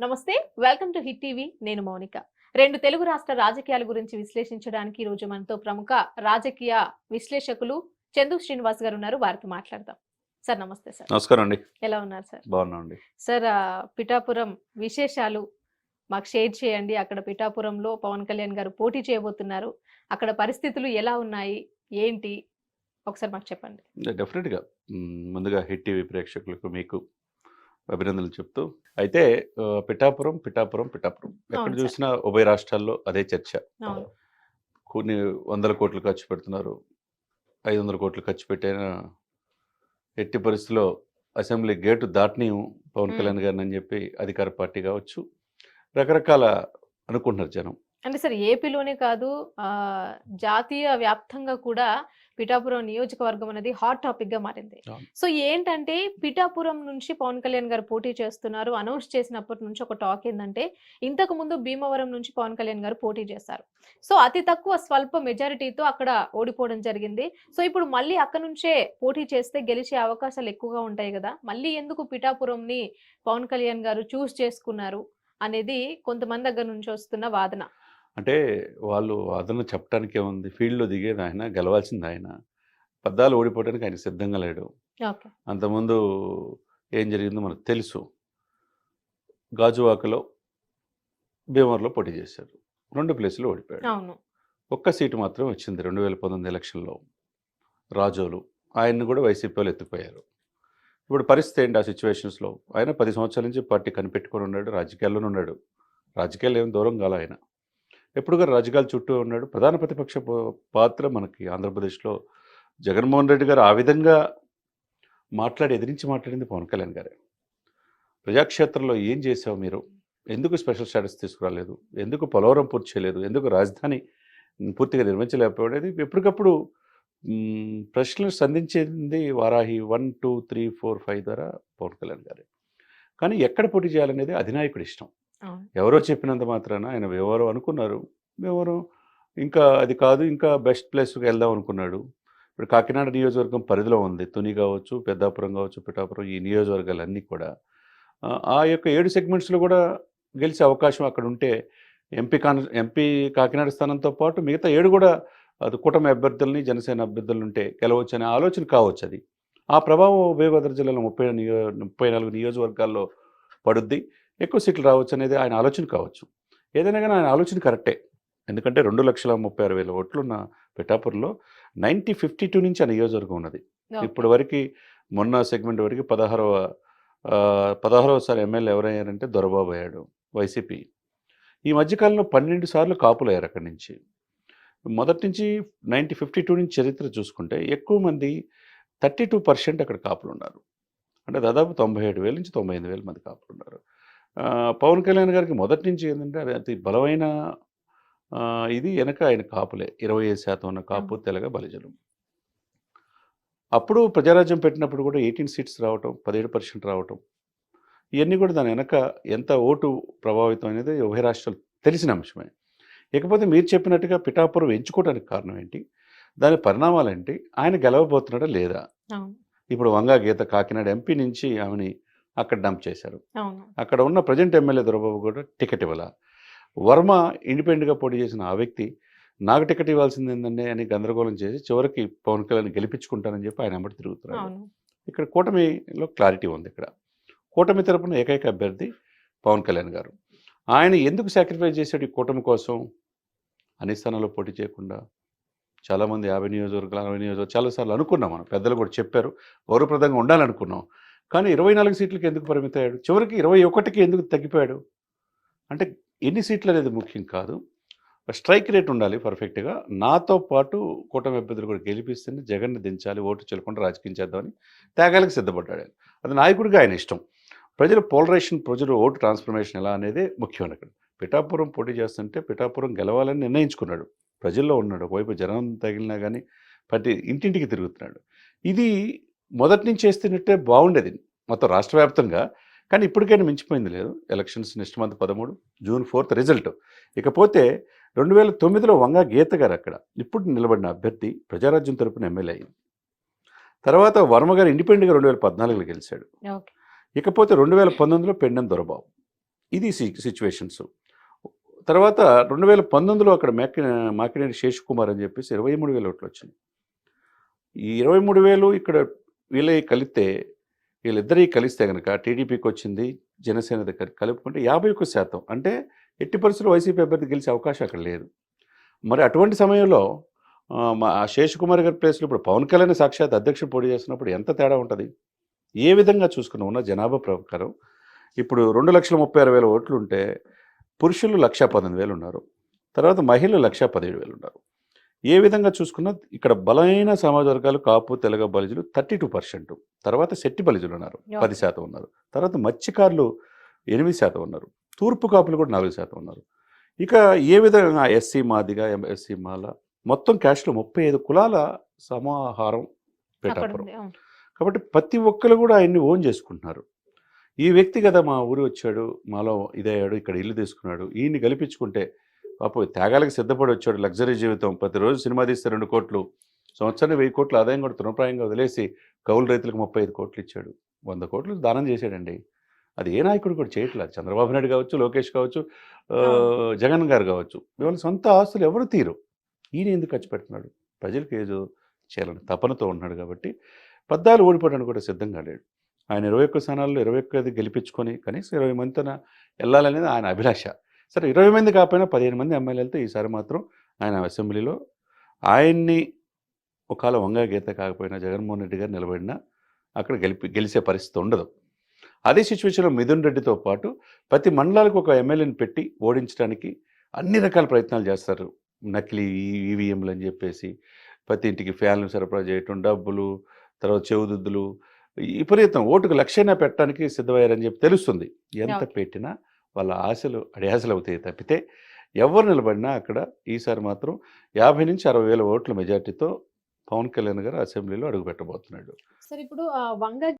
నమస్తే welcome to hit TV. నేను మౌనిక. రెండు తెలుగు రాష్ట్ర రాజకీయాల గురించి విశ్లేషించడానికి ఈ రోజు మనతో ప్రముఖ రాజకీయ విశ్లేషకులు చందు శ్రీనివాస్ గారు ఉన్నారు. వారితో మాట్లాడదాం. సార్ నమస్తే సార్. నమస్కారం అండి. ఎలా ఉన్నారు సార్? బాగున్నా అండి. సార్ పిఠాపురం విశేషాలు మాకు షేర్ చేయండి. అక్కడ పిఠాపురంలో పవన్ కళ్యాణ్ గారు పోటీ చేయబోతున్నారు. అక్కడ పరిస్థితులు ఎలా ఉన్నాయి? ఏంటి? ఒకసారి మాకు చెప్పండి. డెఫినెట్గా. ముందుగా హిట్ టీవీ ప్రేక్షకులకు మీకు అభినందనలు చెప్తూ. అయితే పిఠాపురం పిఠాపురం పిఠాపురం. ఎక్కడ. చూసినా ఉభయ రాష్ట్రాల్లో అదే చర్చ. కొన్ని వందల కోట్లు ఖర్చు పెడుతున్నారు. ఐదు వందల కోట్లు ఖర్చు పెట్టైనా ఎట్టి పరిస్థితిలో అసెంబ్లీ గేటు దాటని పవన్. కళ్యాణ్ గారిని అని చెప్పి అధికార పార్టీ కావచ్చు. రకరకాల అనుకుంటున్నారు జనం. అంటే సార్ ఏపీలోనే కాదు జాతీయ వ్యాప్తంగా కూడా పిఠాపురం నియోజకవర్గం అనేది హాట్ టాపిక్గా మారింది. సో ఏంటంటే పిఠాపురం నుంచి పవన్ కళ్యాణ్ గారు పోటీ చేస్తున్నారు. అనౌన్స్ చేసినప్పటి నుంచి ఒక టాక్ ఏంటంటే ఇంతకు ముందు భీమవరం నుంచి పవన్ కళ్యాణ్ గారు పోటీ చేశారు. సో అతి తక్కువ స్వల్ప మెజారిటీతో అక్కడ ఓడిపోవడం జరిగింది. సో ఇప్పుడు మళ్ళీ అక్కడ నుంచే పోటీ చేస్తే గెలిచే అవకాశాలు ఎక్కువగా ఉంటాయి కదా. మళ్ళీ ఎందుకు పిఠాపురంని పవన్ కళ్యాణ్ గారు చూస్ చేసుకున్నారు అనేది కొంతమంది దగ్గర నుంచి వస్తున్న వాదన. అంటే వాళ్ళు వాదన చెప్పడానికి ఏముంది ఫీల్డ్లో దిగేది ఆయన గెలవాల్సింది ఆయన పద్దాలు ఓడిపోవడానికి ఆయన సిద్ధంగా లేడు. అంతకుముందు ఏం జరిగిందో మనకు తెలుసు. గాజువాకలో భీమవరంలో పోటీ చేశారు. రెండు ప్లేసులు ఓడిపోయాడు. ఒక్క సీటు మాత్రం వచ్చింది రెండు వేల పంతొమ్మిది ఎలక్షన్లో. రాజోలు. ఆయన్ని కూడా వైసీపీ వాళ్ళు ఎత్తుకుపోయారు ఇప్పుడు పరిస్థితి ఏంటి ఆ సిచ్యువేషన్స్లో? ఆయన పది సంవత్సరాల నుంచి పార్టీ కనిపెట్టుకొని ఉన్నాడు రాజకీయాల్లోనే ఉన్నాడు. రాజకీయాలు ఏం దూరం కాల ఆయన. ఎప్పుడు గారు రాజకీయాలు చుట్టూ ఉన్నాడు. ప్రధాన ప్రతిపక్ష ప- పాత్ర మనకి ఆంధ్రప్రదేశ్లో జగన్మోహన్ రెడ్డి గారు ఆ విధంగా మాట్లాడి ఎదిరించి మాట్లాడింది పవన్ కళ్యాణ్ గారే. ప్రజాక్షేత్రంలో ఏం చేసావు మీరు? ఎందుకు స్పెషల్ స్టాటస్ తీసుకురాలేదు? ఎందుకు పోలవరం పూర్తి చేయలేదు? ఎందుకు రాజధాని పూర్తిగా నిర్మించలేకపోయేది ఎప్పటికప్పుడు ప్రశ్నలు సంధించింది Varahi one two three four five ద్వారా పవన్ కళ్యాణ్ గారే. కానీ ఎక్కడ పోటీ చేయాలనేది అధినాయకుడి ఇష్టం. ఎవరో చెప్పినంత మాత్రాన ఆయన ఎవరో అనుకున్నారు. ఎవరో ఇంకా అది కాదు ఇంకా బెస్ట్ ప్లేస్కి వెళ్దాం అనుకున్నాడు. ఇప్పుడు కాకినాడ నియోజకవర్గం పరిధిలో ఉంది. తుని కావచ్చు పెద్దాపురం కావచ్చు పిఠాపురం ఈ నియోజకవర్గాలన్నీ కూడా. ఆ, ఆ యొక్క ఏడు సెగ్మెంట్స్లో కూడా గెలిచే అవకాశం అక్కడ ఉంటే ఎంపీ కాన్ ఎంపీ కాకినాడ స్థానంతో పాటు మిగతా ఏడు కూడా అది కూటమి అభ్యర్థుల్ని జనసేన అభ్యర్థులు ఉంటే గెలవచ్చు అనే ఆలోచన కావచ్చు అది. ఆ ప్రభావం ఉభయ గోదావరి జిల్లాలో ముప్పై నియో ముప్పై నాలుగు నియోజకవర్గాల్లో పడుద్ది. ఎక్కువ సీట్లు రావచ్చు అనేది ఆయన ఆలోచన కావచ్చు. ఏదైనా కానీ ఆయన ఆలోచన కరెక్టే. ఎందుకంటే రెండు లక్షల ముప్పై ఆరు వేల ఓట్లున్న పిఠాపురంలో నైంటీ ఫిఫ్టీ టూ నుంచి ఆ నియోజకవర్గం ఉన్నది. ఇప్పటి వరకు మొన్న సెగ్మెంట్ వరకు పదహారవ పదహారవసారి ఎమ్మెల్యే ఎవరయ్యారంటే దొరబాబు అయ్యాడు వైసీపీ. ఈ మధ్యకాలంలో పన్నెండు సార్లు కాపులు అయ్యారు అక్కడి నుంచి. మొదటి నుంచి నైంటీ ఫిఫ్టీ టూ నుంచి చరిత్ర చూసుకుంటే ఎక్కువ మంది థర్టీ టూ పర్సెంట్ అక్కడ కాపులు ఉన్నారు అంటే దాదాపు తొంభై ఏడు వేల నుంచి తొంభై ఎనిమిది వేల మంది కాపులు ఉన్నారు పవన్ కళ్యాణ్ గారికి మొదటి నుంచి ఏంటంటే అది అతి బలమైన ఇది వెనక ఆయన కాపులే. ఇరవై ఐదు శాతం ఉన్న కాపు తెలగ బలిజనం అప్పుడు ప్రజారాజ్యం పెట్టినప్పుడు కూడా ఎయిటీన్ సీట్స్ రావటం పదిహేడు పర్సెంట్ రావటం ఇవన్నీ కూడా దాని వెనక ఎంత ఓటు ప్రభావితం అనేది ఉభయ రాష్ట్రాలు తెలిసిన అంశమే. ఇకపోతే మీరు చెప్పినట్టుగా పిఠాపురం ఎంచుకోవడానికి కారణం ఏంటి? దాని పరిణామాలు ఏంటి? ఆయన గెలవబోతున్నాడా లేదా? ఇప్పుడు వంగా గీత కాకినాడ ఎంపీ నుంచి ఆమెని అక్కడ డంప్ చేశారు. అక్కడ ఉన్న ప్రజెంట్ ఎమ్మెల్యే దొరబాబు కూడా టికెట్ ఇవ్వాల. వర్మ ఇండిపెండెంట్గా పోటీ చేసిన ఆ వ్యక్తి నాకు టికెట్ ఇవ్వాల్సింది ఏంటంటే అని గందరగోళం చేసి చివరికి పవన్ కళ్యాణ్ గెలిపించుకుంటానని చెప్పి ఆయన తిరుగుతున్నాడు అవును. ఇక్కడ కూటమిలో క్లారిటీ ఉంది ఇక్కడ. కూటమి తరపున ఏకైక అభ్యర్థి పవన్ కళ్యాణ్ గారు. ఆయన ఎందుకు సాక్రిఫైస్ చేశాడు ఈ కూటమి కోసం? అన్ని స్థానాల్లో పోటీ చేయకుండా చాలామంది యాభై నియోజకవర్గాలు అరవై నియోజకవర్గాలు చాలాసార్లు అనుకున్నాం మనం పెద్దలు కూడా చెప్పారు గౌరవప్రదంగా ఉండాలనుకున్నాం. కానీ ఇరవై నాలుగు సీట్లకి ఎందుకు పరిమితయ్యాడు? చివరికి ఇరవై ఒకటికి ఎందుకు తగ్గిపోయాడు? అంటే ఎన్ని సీట్లు అనేది ముఖ్యం కాదు. స్ట్రైక్ రేట్ ఉండాలి పర్ఫెక్ట్గా. నాతో పాటు కూటమి అభ్యర్థులు కూడా గెలిపిస్తేనే జగన్ని దించాలి ఓటు చెల్లకుండా రాజకీయం చేద్దామని త్యాగాలకు సిద్ధపడ్డాడు. అది నాయకుడిగా ఆయన ఇష్టం. ప్రజల పోలరైజేషన్ ప్రజలు ఓటు ట్రాన్స్ఫర్మేషన్ ఎలా అనేది ముఖ్యం అక్కడ. పిఠాపురం పోటీ చేస్తుంటే పిఠాపురం గెలవాలని నిర్ణయించుకున్నాడు. ప్రజల్లో ఉన్నాడు. ఒకవైపు జనం తగిలినా కానీ ప్రతి ఇంటింటికి తిరుగుతున్నాడు. ఇది మొదటి నుంచి చేస్తున్నట్టే బాగుండేది. మొత్తం రాష్ట్ర వ్యాప్తంగా కానీ ఇప్పటికైనా మించిపోయింది లేదు. ఎలక్షన్స్ నెక్స్ట్ మంత్ పదమూడు జూన్ ఫోర్త్ రిజల్ట్. ఇకపోతే రెండు వేల తొమ్మిదిలో వంగా గీత గారు అక్కడ. ఇప్పుడు నిలబడిన అభ్యర్థి ప్రజారాజ్యం తరపున ఎమ్మెల్యే అయింది తర్వాత వర్మ గారు ఇండిపెండెంట్గా రెండు వేల పద్నాలుగులో గెలిచాడు. ఇకపోతే రెండు వేల పంతొమ్మిదిలో పెండెం దొరబాబు ఇది సిచ్యువేషన్స్. తర్వాత రెండు వేల పంతొమ్మిదిలో అక్కడ మాకి మాకినేని శేష్ కుమార్ అని చెప్పేసి ఇరవై మూడు వేల ఓట్లు వచ్చినాయి. ఈ ఇరవై మూడు వేలు ఇక్కడ వీళ్ళవి కలిస్తే వీళ్ళిద్దరికి కలిస్తే కనుక టీడీపీకి వచ్చింది జనసేన దగ్గర కలుపుకుంటే యాభై ఒక్క శాతం. అంటే ఎట్టి పరిస్థితులు వైసీపీ అభ్యర్థి గెలిచే అవకాశం అక్కడ లేదు. మరి అటువంటి సమయంలో మా ఆ శేష్ కుమార్ గారి ప్లేస్లో ఇప్పుడు పవన్ కళ్యాణ్ సాక్షాత్ అధ్యక్షుడు పోటీ చేస్తున్నప్పుడు ఎంత తేడా ఉంటుంది? ఏ విధంగా చూసుకున్నా ఉన్న జనాభా ప్రకారం. ఇప్పుడు రెండు లక్షల ముప్పై ఆరు వేల ఓట్లు ఉంటే పురుషులు లక్ష పద్దెనిమిది వేలు ఉన్నారు తర్వాత మహిళలు లక్ష పదిహేడు వేలు ఉన్నారు ఏ విధంగా చూసుకున్నా ఇక్కడ బలమైన సమాజ వర్గాలు కాపు తెలగ బలిజులు థర్టీ టూ పర్సెంట్. తర్వాత శెట్టి బలిజులు ఉన్నారు పది శాతం ఉన్నారు. తర్వాత మత్స్యకారులు ఎనిమిది శాతం ఉన్నారు. తూర్పు కాపులు కూడా నాలుగు శాతం ఉన్నారు. ఇక ఏ విధంగా ఎస్సీ మాదిగా ఎస్సీ మాల మొత్తం క్యాస్ట్లో ముప్పై ఐదు కులాల సమాహారం అవును. కాబట్టి ప్రతి ఒక్కరు కూడా ఆయన్ని ఓన్ చేసుకుంటున్నారు. ఈ వ్యక్తి కదా మా ఊరు వచ్చాడు మాలో ఇదయ్యాడు ఇక్కడ ఇల్లు తీసుకున్నాడు ఈయన్ని గెలిపించుకుంటే పాప త్యాగాలకు సిద్ధపడి వచ్చాడు లగ్జరీ జీవితం. ప్రతిరోజు సినిమా తీస్తే రెండు కోట్లు సంవత్సరానికి వెయ్యి కోట్లు ఆదాయం కూడా తృణప్రాయంగా వదిలేసి కౌలు రైతులకు ముప్పై ఐదు కోట్లు ఇచ్చాడు. వంద కోట్లు దానం చేశాడండి. అది ఏ నాయకుడు కూడా చేయట్లేదు. చంద్రబాబు నాయుడు కావచ్చు లోకేష్ కావచ్చు జగన్ గారు కావచ్చు. ఇవాళ సొంత ఆస్తులు ఎవరు తీరు? ఈయన ఎందుకు ఖర్చు పెడుతున్నాడు? ప్రజలకు ఏదో చేయాలని తపనతో ఉన్నాడు కాబట్టి పద్దాలు ఓడిపోవడానికి కూడా సిద్ధంగా లేడు. ఆయన ఇరవై ఒక్క స్థానాల్లో ఇరవై ఒక్కది గెలిపించుకొని కనీసం ఇరవై మందితోన వెళ్ళాలనేది ఆయన అభిలాష. సరే ఇరవై మంది కాకపోయినా పదిహేను మంది ఎమ్మెల్యేలతో ఈసారి మాత్రం ఆయన అసెంబ్లీలో ఆయన్ని ఒకవేళ వంగా గీత కాకపోయినా జగన్మోహన్ రెడ్డి గారు నిలబడినా అక్కడ గెలిపి గెలిచే పరిస్థితి ఉండదు. అదే సిచ్యువేషన్లో మిథున్ రెడ్డితో పాటు ప్రతి మండలాలకు ఒక ఎమ్మెల్యేని పెట్టి ఓడించడానికి అన్ని రకాల ప్రయత్నాలు చేస్తారు. నకిలీ ఈవీఎంలు అని చెప్పేసి ప్రతి ఇంటికి ఫ్యాన్లు సరఫరా చేయటం డబ్బులు తర్వాత చెవుదుద్దులు విపరీతం ఓటుకు లక్ష్యంగా పెట్టడానికి సిద్ధమయ్యారని చెప్పి తెలుస్తుంది. ఎంత. పెట్టినా వాళ్ళ ఆశలు అడియాసలు అవుతాయి తప్పితే ఎవరు నిలబడినా అక్కడ ఈసారి మాత్రం యాభై నుంచి అరవై వేల ఓట్ల మెజార్టీతో పవన్ కళ్యాణ్ గారు అసెంబ్లీలో అడుగుపెట్టబోతున్నాడు. సార్ ఇప్పుడు వంగ